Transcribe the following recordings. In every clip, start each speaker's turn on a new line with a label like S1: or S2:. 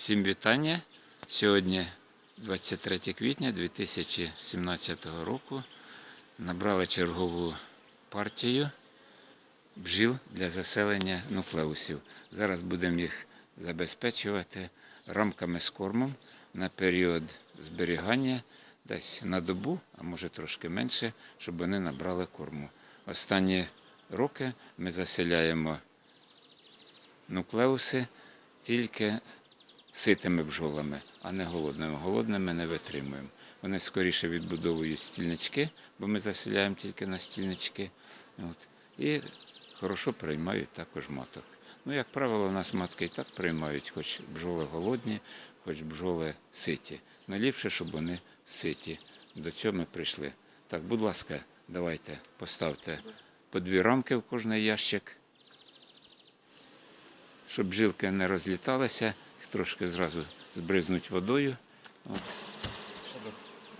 S1: Всім вітання. Сьогодні 23 квітня 2017 року. Набрали чергову партію бджіл для заселення нуклеусів. Зараз будемо їх забезпечувати рамками з кормом на період зберігання десь на добу, а може трошки менше, щоб вони набрали корму. Останні роки ми заселяємо нуклеуси тільки ситими бджолами, а не голодними. Голодними не витримуємо. Вони скоріше відбудовують стільнички, бо ми заселяємо тільки на стільнички. От. І хорошо приймають також маток. Ну, як правило, у нас матки і так приймають, хоч бджоли голодні, хоч бджоли ситі. Найліпше, щоб вони ситі. До цього ми прийшли. Так, будь ласка, давайте поставте по дві рамки в кожний ящик щоб бжилки не розліталися, трошки зразу збризнуть водою. От.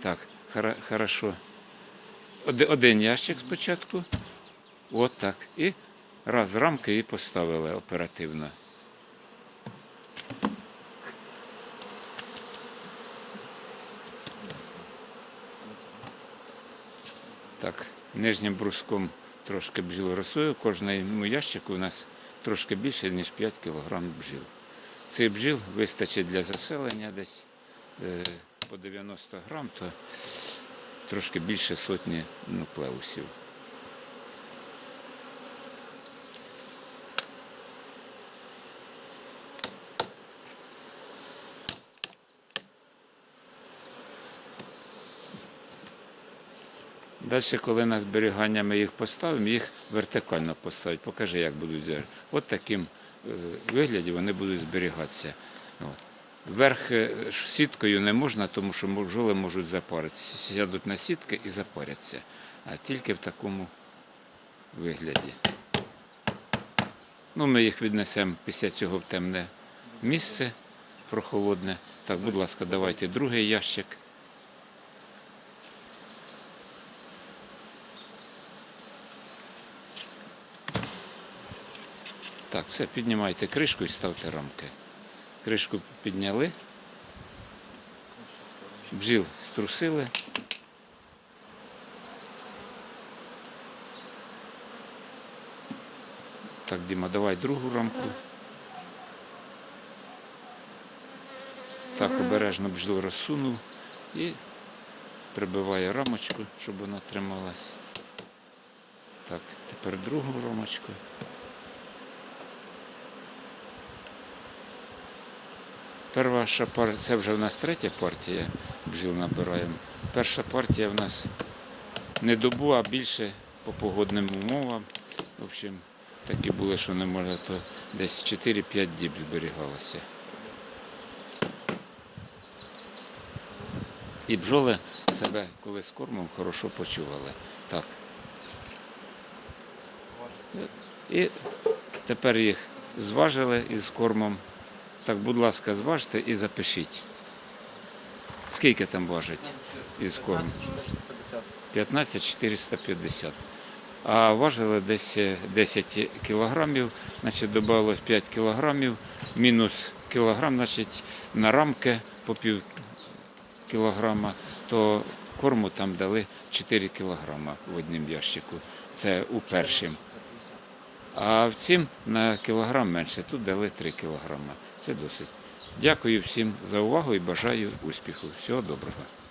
S1: Так, хара- хорошо. Один ящик спочатку. От так. І раз рамки і поставили оперативно. Так, нижнім бруском трошки бджіл росою. Кожному ящику у нас трошки більше, ніж 5 кг бджіл. Цих бджіл вистачить для заселення десь е, по 90 грам, то трошки більше сотні нуклеусів. Далі, коли на зберігання ми їх поставимо, їх вертикально поставити. Покажи, як будуть зберігати. От таким вигляді вони будуть зберігатися. Верх е, сіткою не можна, тому що бджоли можуть запаритися. Сядуть на сітки і запаряться. А тільки в такому вигляді. Ну, ми їх віднесемо після цього в темне місце прохолодне. Так, будь ласка, давайте другий ящик. Так, все, піднімайте кришку і ставте рамки. Кришку підняли. Бджіл струсили. Так, Діма, давай другу рамку. Так, обережно бджіл розсунув і прибиває рамочку, щоб вона трималась. Так, тепер другу рамочку. Перша партія, це вже в нас третя партія бджіл набираємо. Перша партія в нас не добу, а більше по погодним умовам. В общем, такі були, що не може, то десь 4-5 діб зберігалося. І бджоли себе, коли з кормом, хорошо почували. Так. І тепер їх зважили із кормом. Так, будь ласка, зважте і запишіть. Скільки там важить із кормом?
S2: 450.
S1: 15 450. А важили десь е, 10 кілограмів, значить додалось 5 кілограмів, мінус кілограм, значить на рамки по пів кілограма, то корму там дали 4 кілограма в одному ящику. Це у першому. А в цім на кілограм менше, тут дали 3 кілограма. Це досить. Дякую всім за увагу і бажаю успіху. Всього доброго.